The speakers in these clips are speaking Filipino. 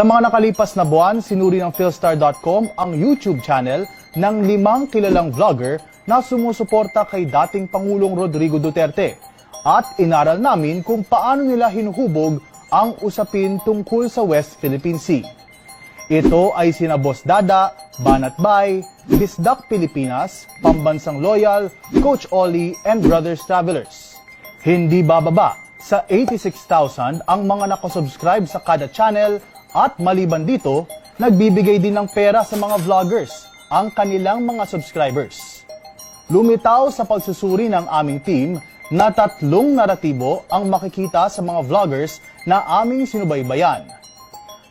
Sa mga nakalipas na buwan, sinuri ng Philstar.com ang YouTube channel ng limang kilalang vlogger na sumusuporta kay dating Pangulong Rodrigo Duterte. At inaral namin kung paano nila hinuhubog ang usapin tungkol sa West Philippine Sea. Ito ay sina Boss Dada, Banat Bay, Bisdak Pilipinas, Pambansang Loyal, Coach Ollie, and Brothers Travelers. Hindi bababa sa 86,000 ang mga nakasubscribe sa kada channel at maliban dito, nagbibigay din ng pera sa mga vloggers ang kanilang mga subscribers. Lumitaw sa pagsusuri ng aming team na tatlong naratibo ang makikita sa mga vloggers na aming sinubaybayan.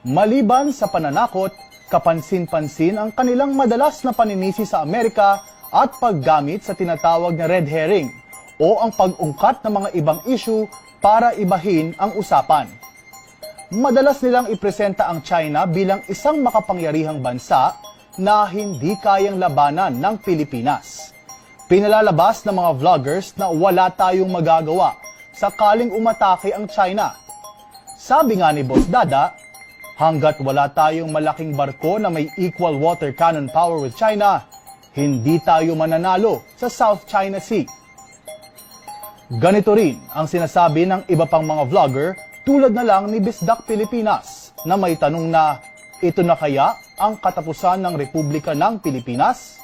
Maliban sa pananakot, kapansin-pansin ang kanilang madalas na paninisi sa Amerika at paggamit sa tinatawag na red herring o ang pag-ungkat ng mga ibang issue para ibahin ang usapan. Madalas nilang ipresenta ang China bilang isang makapangyarihang bansa na hindi kayang labanan ng Pilipinas. Pinalalabas ng mga vloggers na wala tayong magagawa sakaling umatake ang China. Sabi nga ni Boss Dada, hanggat wala tayong malaking barko na may equal water cannon power with China, hindi tayo mananalo sa South China Sea. Ganito rin ang sinasabi ng iba pang mga vlogger tulad na lang ni Bisdak Pilipinas na may tanong na ito na kaya ang katapusan ng Republika ng Pilipinas?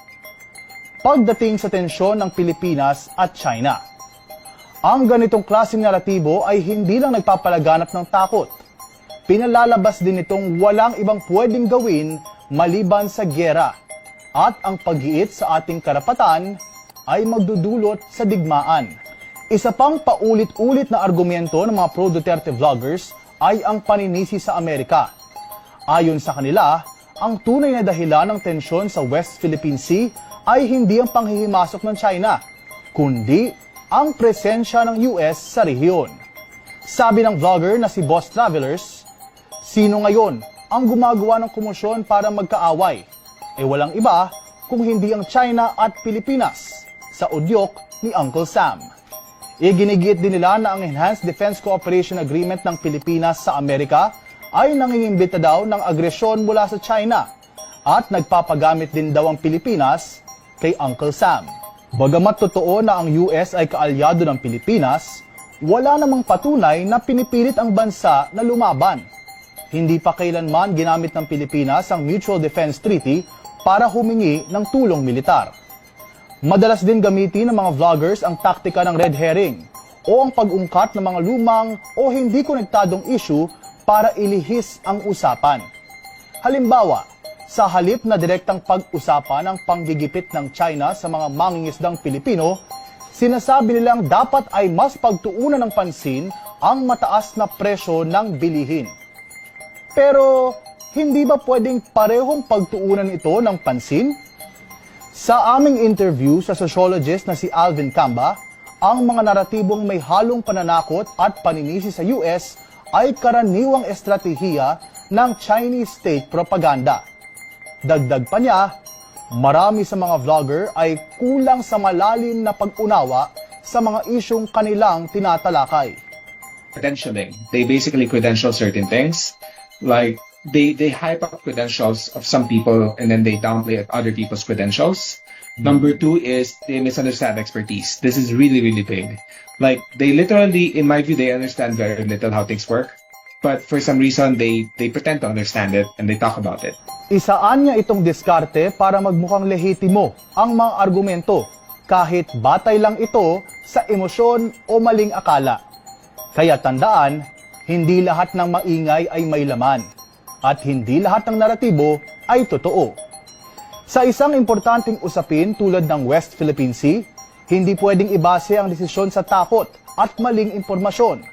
Pagdating sa tensyon ng Pilipinas at China. Ang ganitong klaseng naratibo ay hindi lang nagpapalaganap ng takot. Pinalalabas din itong walang ibang pwedeng gawin maliban sa gyera at ang pag-iit sa ating karapatan ay magdudulot sa digmaan. Isa pang paulit-ulit na argumento ng mga pro-Duterte vloggers ay ang paninisi sa Amerika. Ayon sa kanila, ang tunay na dahilan ng tensyon sa West Philippine Sea ay hindi ang panghihimasok ng China, kundi ang presensya ng US sa rehiyon. Sabi ng vlogger na si Boss Travelers, sino ngayon ang gumagawa ng komosyon para magkaaway? E walang iba kung hindi ang China at Pilipinas sa udyok ni Uncle Sam. Iginigit din nila na ang Enhanced Defense Cooperation Agreement ng Pilipinas sa Amerika ay nangingimbita daw ng agresyon mula sa China at nagpapagamit din daw ang Pilipinas kay Uncle Sam. Bagamat totoo na ang US ay kaalyado ng Pilipinas, wala namang patunay na pinipilit ang bansa na lumaban. Hindi pa kailanman ginamit ng Pilipinas ang Mutual Defense Treaty para humingi ng tulong militar. Madalas din gamitin ng mga vloggers ang taktika ng red herring o ang pag-ungkat ng mga lumang o hindi konektadong issue para ilihis ang usapan. Halimbawa, sa halip na direktang pag-usapan ang panggigipit ng China sa mga mangingisdang Pilipino, sinasabi nilang dapat ay mas pagtuunan ng pansin ang mataas na presyo ng bilihin. Pero hindi ba pwedeng parehong pagtuunan ito ng pansin? Sa aming interview sa sociologist na si Alvin Camba, ang mga naratibong may halong pananakot at paninisi sa US ay karaniwang estratehiya ng Chinese state propaganda. Dagdag pa niya, marami sa mga vlogger ay kulang sa malalim na pag-unawa sa mga isyong kanilang tinatalakay. credentialing. They basically credential certain things. Like they they hype up credentials of some people and then they downplay other people's credentials. Number two is they misunderstand expertise. This is really, really big. Like they literally, in my view, they understand very little how things work. But for some reason they they pretend to understand it and they talk about it. Isaan niya itong diskarte para magmukhang lehitimo ang mga argumento kahit batay lang ito sa emosyon o maling akala. Kaya tandaan, hindi lahat ng maingay ay may laman at hindi lahat ng naratibo ay totoo. Sa isang importanteng usapin tulad ng West Philippine Sea, hindi pwedeng ibase ang desisyon sa takot at maling impormasyon.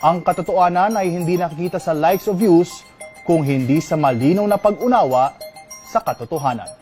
Ang katotohanan ay hindi nakikita sa likes o views kung hindi sa malinaw na pag-unawa sa katotohanan.